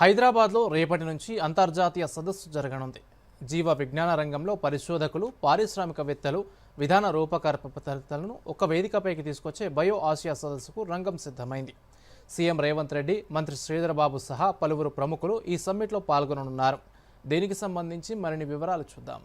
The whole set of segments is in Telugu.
హైదరాబాద్లో రేపటి నుంచి అంతర్జాతీయ సదస్సు జరగనుంది. జీవ విజ్ఞాన రంగంలో పరిశోధకులు పారిశ్రామికవేత్తలు విధాన రూపకల్పతలను ఒక వేదికపైకి తీసుకొచ్చే బయో ఆసియా సదస్సుకు రంగం సిద్ధమైంది. సీఎం రేవంత్ రెడ్డి మంత్రి శ్రీధరబాబు సహా పలువురు ప్రముఖులు ఈ సమ్మిట్లో పాల్గొననున్నారు. దీనికి సంబంధించి మరిన్ని వివరాలు చూద్దాం.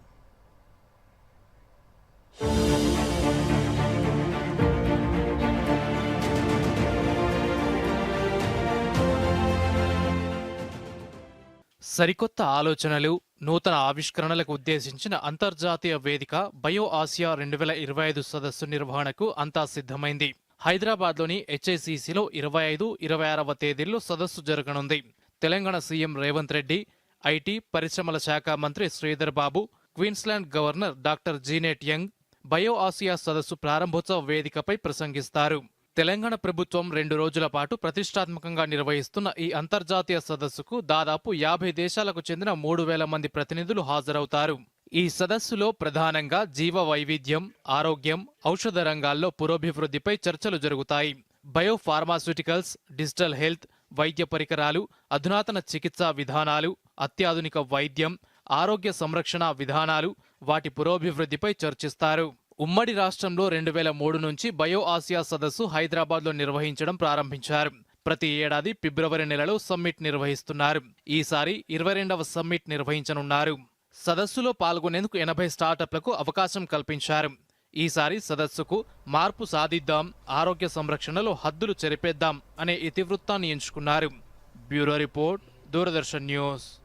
సరికొత్త ఆలోచనలు నూతన ఆవిష్కరణలకు ఉద్దేశించిన అంతర్జాతీయ వేదిక బయో ఆసియా రెండు వేల ఇరవై ఐదు సదస్సు నిర్వహణకు అంతా సిద్ధమైంది. హైదరాబాద్లోని హెచ్ఐసిసిలో ఇరవై ఐదు ఇరవై ఆరవ తేదీల్లో సదస్సు జరగనుంది. తెలంగాణ సీఎం రేవంత్ రెడ్డి ఐటీ పరిశ్రమల శాఖ మంత్రి Sridhar Babu Queensland governor doctor Jeannette Young Bio Asia సదస్సు ప్రారంభోత్సవ వేదికపై ప్రసంగిస్తారు. తెలంగాణ ప్రభుత్వం రెండు రోజుల పాటు ప్రతిష్టాత్మకంగా నిర్వహిస్తున్న ఈ అంతర్జాతీయ సదస్సుకు దాదాపు యాభై దేశాలకు చెందిన మూడు వేల మంది ప్రతినిధులు హాజరవుతారు. ఈ సదస్సులో ప్రధానంగా జీవ వైవిధ్యం ఆరోగ్యం ఔషధ రంగాల్లో పురోభివృద్ధిపై చర్చలు జరుగుతాయి. బయోఫార్మాస్యూటికల్స్ డిజిటల్ హెల్త్ వైద్య పరికరాలు అధునాతన చికిత్సా విధానాలు అత్యాధునిక వైద్యం ఆరోగ్య సంరక్షణ విధానాలు వాటి పురోభివృద్ధిపై చర్చిస్తారు. ఉమ్మడి రాష్ట్రంలో రెండు వేల మూడు నుంచి బయో ఆసియా సదస్సు హైదరాబాద్లో నిర్వహించడం ప్రారంభించారు. ప్రతి ఏడాది ఫిబ్రవరి నెలలో సమ్మిట్ నిర్వహిస్తున్నారు. ఈసారి ఇరవై రెండవ సమ్మిట్ నిర్వహించనున్నారు. సదస్సులో పాల్గొనేందుకు ఎనభై స్టార్టప్లకు అవకాశం కల్పించారు. ఈసారి సదస్సుకు మార్పు సాధిద్దాం ఆరోగ్య సంరక్షణలో హద్దులు చెరిపేద్దాం అనే ఇతివృత్తాన్ని ఎంచుకున్నారు. Bureau report Doordarshan news.